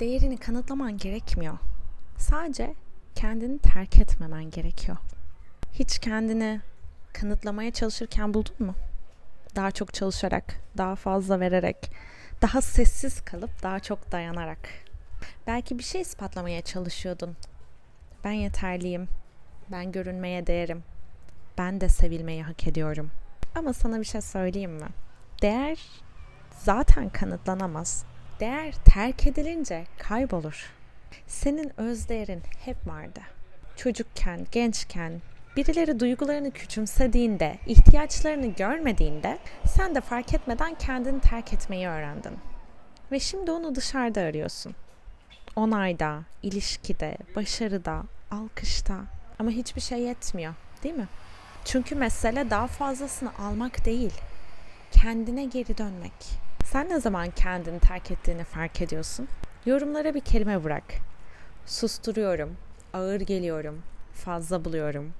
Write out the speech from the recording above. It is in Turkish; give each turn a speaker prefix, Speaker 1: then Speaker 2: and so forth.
Speaker 1: Değerini kanıtlaman gerekmiyor. Sadece kendini terk etmemen gerekiyor. Hiç kendini kanıtlamaya çalışırken buldun mu? Daha çok çalışarak, daha fazla vererek, daha sessiz kalıp daha çok dayanarak. Belki bir şey ispatlamaya çalışıyordun. Ben yeterliyim. Ben görünmeye değerim. Ben de sevilmeyi hak ediyorum. Ama sana bir şey söyleyeyim mi? Değer zaten kanıtlanamaz. Değer terk edilince kaybolur. Senin öz değerin hep vardı. Çocukken, gençken, birileri duygularını küçümsediğinde, ihtiyaçlarını görmediğinde sen de fark etmeden kendini terk etmeyi öğrendin. Ve şimdi onu dışarıda arıyorsun. Onayda, ilişkide, başarıda, alkışta. Ama hiçbir şey yetmiyor, değil mi? Çünkü mesele daha fazlasını almak değil, kendine geri dönmek. Sen ne zaman kendini terk ettiğini fark ediyorsun? Yorumlara bir kelime bırak. Susturuyorum, ağır geliyorum, fazla buluyorum,